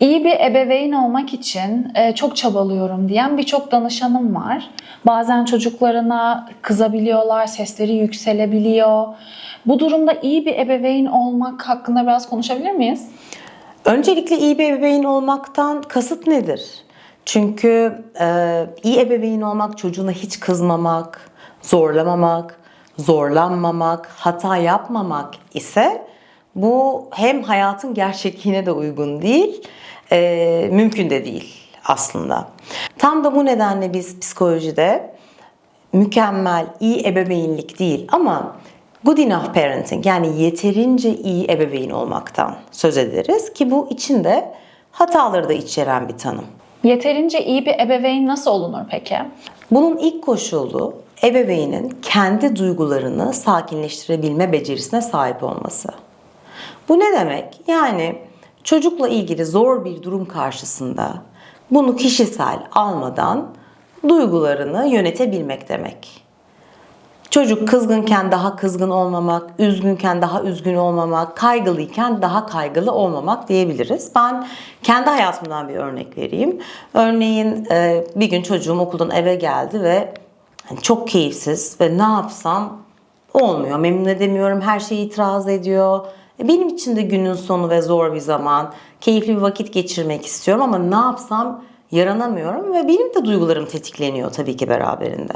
İyi bir ebeveyn olmak için e, çok çabalıyorum diyen birçok danışanım var. Bazen çocuklarına kızabiliyorlar, sesleri yükselebiliyor. Bu durumda iyi bir ebeveyn olmak hakkında biraz konuşabilir miyiz? Öncelikle iyi bir ebeveyn olmaktan kasıt nedir? Çünkü e, iyi ebeveyn olmak çocuğuna hiç kızmamak, zorlamamak, zorlanmamak, hata yapmamak ise bu hem hayatın gerçekliğine de uygun değil, e, mümkün de değil aslında. Tam da bu nedenle biz psikolojide mükemmel, iyi ebeveynlik değil ama good enough parenting yani yeterince iyi ebeveyn olmaktan söz ederiz ki bu içinde hataları da içeren bir tanım. Yeterince iyi bir ebeveyn nasıl olunur peki? Bunun ilk koşulu ebeveynin kendi duygularını sakinleştirebilme becerisine sahip olması. Bu ne demek? Yani çocukla ilgili zor bir durum karşısında bunu kişisel almadan duygularını yönetebilmek demek. Çocuk kızgınken daha kızgın olmamak, üzgünken daha üzgün olmamak, kaygılıyken daha kaygılı olmamak diyebiliriz. Ben kendi hayatımdan bir örnek vereyim. Örneğin e, bir gün çocuğum okuldan eve geldi ve çok keyifsiz ve ne yapsam olmuyor. Memnun edemiyorum, her şeye itiraz ediyor. Benim için de günün sonu ve zor bir zaman. Keyifli bir vakit geçirmek istiyorum ama ne yapsam yaranamıyorum ve benim de duygularım tetikleniyor tabii ki beraberinde.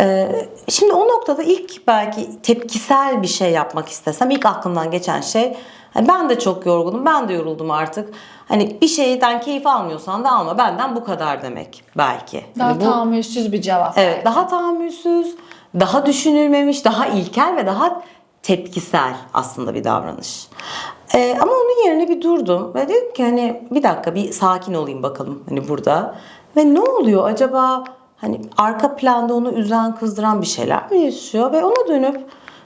Ee, Şimdi o noktada ilk belki tepkisel bir şey yapmak istesem ilk aklımdan geçen şey "Hani ben de çok yorgunum, ben de yoruldum artık. Hani bir şeyden keyif almıyorsan da alma benden bu kadar demek belki. Daha Hani bu- tahammülsüz bir cevap. Evet, belki. daha tahammülsüz, daha düşünülmemiş, daha ilkel ve daha tepkisel aslında bir davranış. Ee, ama onun yerine bir durdum ve dedim ki hani bir dakika bir sakin olayım bakalım hani burada. Ve ne oluyor acaba hani arka planda onu üzen kızdıran bir şeyler mi yaşıyor ve ona dönüp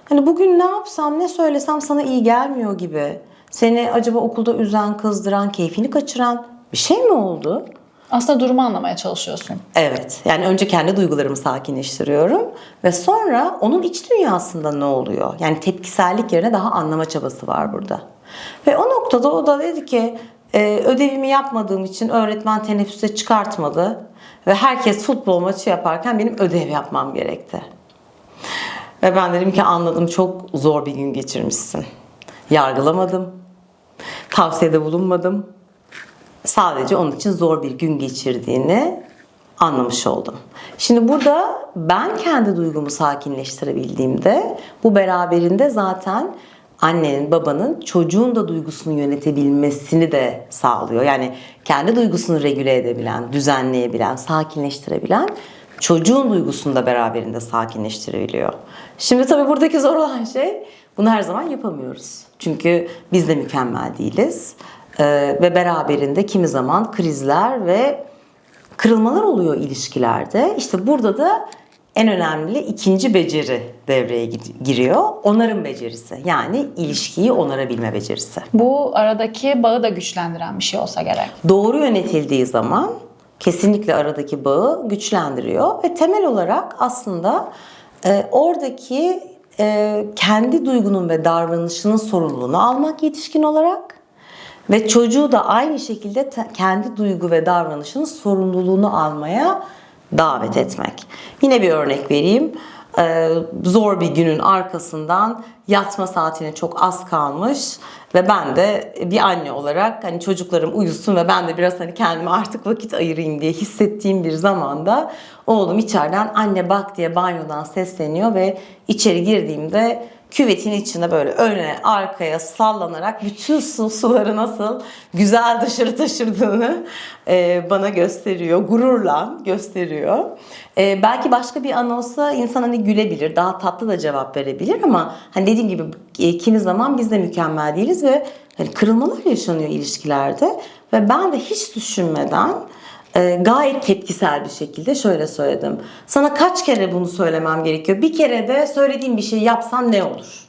hani bugün ne yapsam ne söylesem sana iyi gelmiyor gibi. Seni acaba okulda üzen, kızdıran, keyfini kaçıran bir şey mi oldu? Aslında durumu anlamaya çalışıyorsun. Evet. Yani önce kendi duygularımı sakinleştiriyorum ve sonra onun iç dünyasında ne oluyor? Yani tepkisellik yerine daha anlama çabası var burada. Ve o noktada o da dedi ki "E, ödevimi yapmadığım için öğretmen teneffüse çıkartmadı ve herkes futbol maçı yaparken benim ödev yapmam gerekti. Ve ben dedim ki anladım çok zor bir gün geçirmişsin. Yargılamadım. Tavsiyede bulunmadım sadece onun için zor bir gün geçirdiğini anlamış oldum. Şimdi burada ben kendi duygumu sakinleştirebildiğimde bu beraberinde zaten annenin, babanın çocuğun da duygusunu yönetebilmesini de sağlıyor. Yani kendi duygusunu regüle edebilen, düzenleyebilen, sakinleştirebilen çocuğun duygusunu da beraberinde sakinleştirebiliyor. Şimdi tabii buradaki zor olan şey bunu her zaman yapamıyoruz. Çünkü biz de mükemmel değiliz. Ee, ve beraberinde kimi zaman krizler ve kırılmalar oluyor ilişkilerde. İşte burada da en önemli ikinci beceri devreye gi- giriyor. Onarım becerisi. Yani ilişkiyi onarabilme becerisi. Bu aradaki bağı da güçlendiren bir şey olsa gerek. Doğru yönetildiği zaman kesinlikle aradaki bağı güçlendiriyor ve temel olarak aslında e, oradaki e, kendi duygunun ve davranışının sorumluluğunu almak yetişkin olarak ve çocuğu da aynı şekilde kendi duygu ve davranışının sorumluluğunu almaya davet etmek. Yine bir örnek vereyim. Ee, zor bir günün arkasından yatma saatine çok az kalmış ve ben de bir anne olarak hani çocuklarım uyusun ve ben de biraz hani kendime artık vakit ayırayım diye hissettiğim bir zamanda oğlum içeriden anne bak diye banyodan sesleniyor ve içeri girdiğimde küvetin içinde böyle öne arkaya sallanarak bütün su, suları nasıl güzel dışarı taşırdığını e, bana gösteriyor. Gururla gösteriyor. E, belki başka bir an olsa insan hani gülebilir, daha tatlı da cevap verebilir ama hani dediğim gibi e, kimi zaman biz de mükemmel değiliz ve hani kırılmalar yaşanıyor ilişkilerde ve ben de hiç düşünmeden e, gayet tepkisel bir şekilde şöyle söyledim. Sana kaç kere bunu söylemem gerekiyor? Bir kere de söylediğim bir şeyi yapsan ne olur?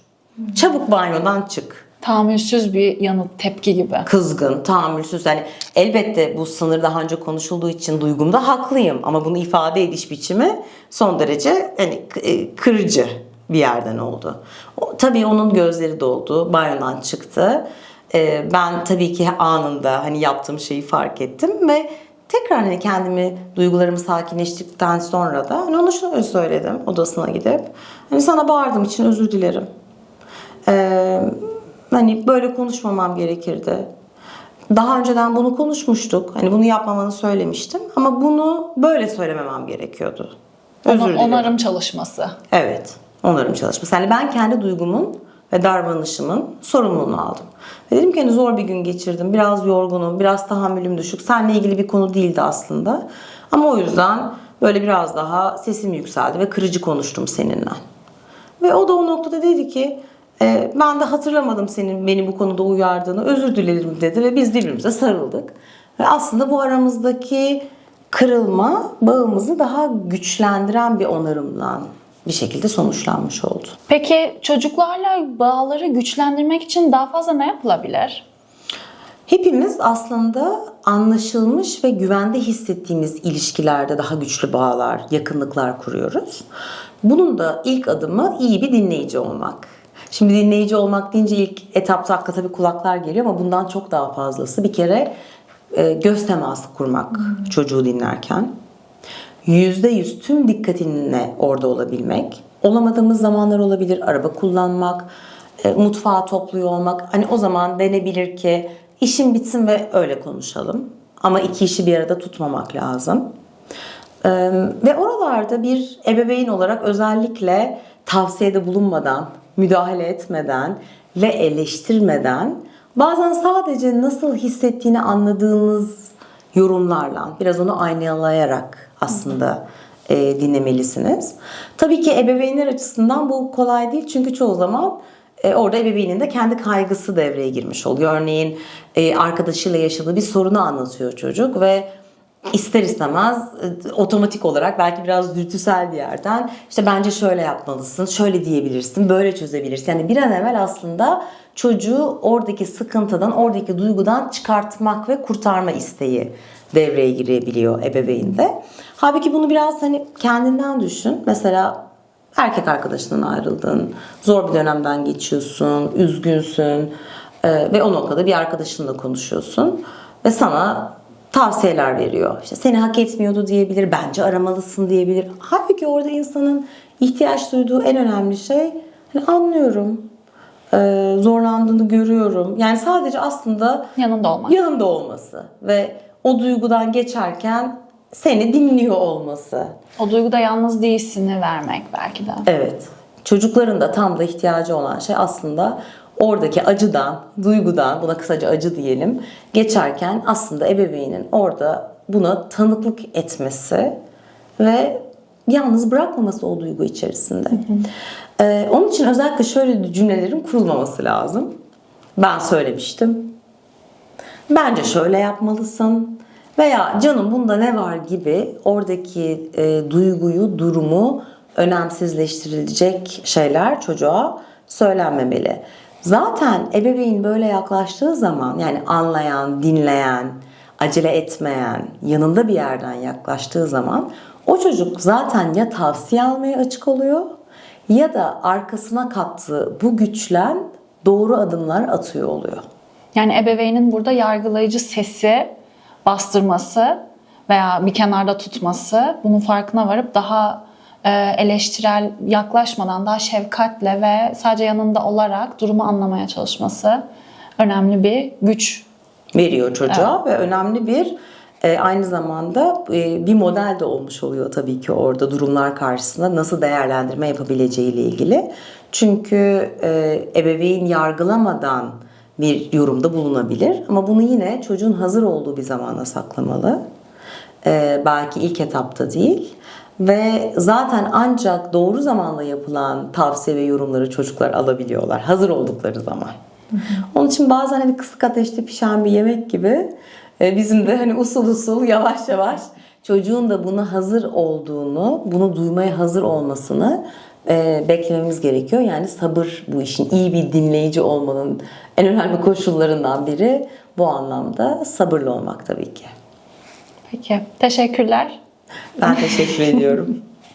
Çabuk banyodan çık. Tahammülsüz bir yanıt, tepki gibi. Kızgın, tahammülsüz. Yani elbette bu sınır daha önce konuşulduğu için duygumda haklıyım. Ama bunu ifade ediş biçimi son derece hani e, kırıcı bir yerden oldu. O, tabii onun gözleri doldu, banyodan çıktı. e, ben tabii ki anında hani yaptığım şeyi fark ettim ve tekrar hani kendimi duygularımı sakinleştirdikten sonra da hani ona şöyle söyledim odasına gidip hani sana bağırdığım için özür dilerim. Ee, hani böyle konuşmamam gerekirdi. Daha önceden bunu konuşmuştuk. Hani bunu yapmamanı söylemiştim ama bunu böyle söylememem gerekiyordu. Özür dilerim. onarım çalışması. Evet, onarım çalışması. Yani ben kendi duygumun ve davranışımın sorumluluğunu aldım. Ve dedim ki hani zor bir gün geçirdim, biraz yorgunum, biraz tahammülüm düşük. Seninle ilgili bir konu değildi aslında. Ama o yüzden böyle biraz daha sesim yükseldi ve kırıcı konuştum seninle. Ve o da o noktada dedi ki "E, ben de hatırlamadım senin beni bu konuda uyardığını özür dilerim dedi ve biz birbirimize sarıldık. Ve aslında bu aramızdaki kırılma bağımızı daha güçlendiren bir onarımla bir şekilde sonuçlanmış oldu. Peki çocuklarla bağları güçlendirmek için daha fazla ne yapılabilir? Hepimiz aslında anlaşılmış ve güvende hissettiğimiz ilişkilerde daha güçlü bağlar, yakınlıklar kuruyoruz. Bunun da ilk adımı iyi bir dinleyici olmak. Şimdi dinleyici olmak deyince ilk etapta akla tabii kulaklar geliyor ama bundan çok daha fazlası. Bir kere e, göz teması kurmak çocuğu dinlerken. Yüzde yüz tüm dikkatinle orada olabilmek. Olamadığımız zamanlar olabilir. Araba kullanmak, e, mutfağı topluyor olmak. Hani o zaman denebilir ki işim bitsin ve öyle konuşalım. Ama iki işi bir arada tutmamak lazım. Ee, ve oralarda bir ebeveyn olarak özellikle tavsiyede bulunmadan, müdahale etmeden ve eleştirmeden bazen sadece nasıl hissettiğini anladığınız yorumlarla, biraz onu aynalayarak aslında e, dinlemelisiniz. Tabii ki ebeveynler açısından bu kolay değil çünkü çoğu zaman e, orada ebeveynin de kendi kaygısı devreye girmiş oluyor. Örneğin e, arkadaşıyla yaşadığı bir sorunu anlatıyor çocuk ve ister istemez e, otomatik olarak belki biraz dürtüsel bir yerden işte bence şöyle yapmalısın, şöyle diyebilirsin, böyle çözebilirsin. Yani bir an evvel aslında çocuğu oradaki sıkıntıdan, oradaki duygudan çıkartmak ve kurtarma isteği devreye girebiliyor ebeveynde. Halbuki bunu biraz hani kendinden düşün. Mesela erkek arkadaşından ayrıldın, zor bir dönemden geçiyorsun, üzgünsün e, ve o noktada bir arkadaşınla konuşuyorsun ve sana tavsiyeler veriyor. İşte seni hak etmiyordu diyebilir, bence aramalısın diyebilir. Halbuki orada insanın ihtiyaç duyduğu en önemli şey hani anlıyorum, e, zorlandığını görüyorum. Yani sadece aslında Yanında olmak. yanında olması ve o duygudan geçerken seni dinliyor olması. O duyguda yalnız değilsini vermek belki de. Evet. Çocukların da tam da ihtiyacı olan şey aslında oradaki acıdan, duygudan, buna kısaca acı diyelim, geçerken aslında ebeveynin orada buna tanıklık etmesi ve yalnız bırakmaması o duygu içerisinde. Ee, onun için özellikle şöyle cümlelerin kurulmaması lazım. Ben söylemiştim. Bence şöyle yapmalısın. Veya canım bunda ne var gibi oradaki e, duyguyu, durumu önemsizleştirilecek şeyler çocuğa söylenmemeli. Zaten ebeveyn böyle yaklaştığı zaman yani anlayan, dinleyen, acele etmeyen, yanında bir yerden yaklaştığı zaman o çocuk zaten ya tavsiye almaya açık oluyor ya da arkasına kattığı bu güçlen doğru adımlar atıyor oluyor. Yani ebeveynin burada yargılayıcı sesi bastırması veya bir kenarda tutması, bunun farkına varıp daha eleştirel yaklaşmadan daha şefkatle ve sadece yanında olarak durumu anlamaya çalışması önemli bir güç. veriyor çocuğa ve önemli bir e, aynı zamanda e, bir model de olmuş oluyor tabii ki orada durumlar karşısında nasıl değerlendirme yapabileceği ile ilgili. Çünkü e, ebeveyn yargılamadan bir yorumda bulunabilir ama bunu yine çocuğun hazır olduğu bir zamana saklamalı. E, belki ilk etapta değil. Ve zaten ancak doğru zamanla yapılan tavsiye ve yorumları çocuklar alabiliyorlar. Hazır oldukları zaman. Onun için bazen hani kısık ateşte pişen bir yemek gibi e, bizim de hani usul usul yavaş yavaş çocuğun da buna hazır olduğunu, bunu duymaya hazır olmasını e, beklememiz gerekiyor. Yani sabır bu işin iyi bir dinleyici olmanın en önemli koşullarından biri bu anlamda sabırlı olmak tabii ki. Peki, teşekkürler. Ben teşekkür ediyorum.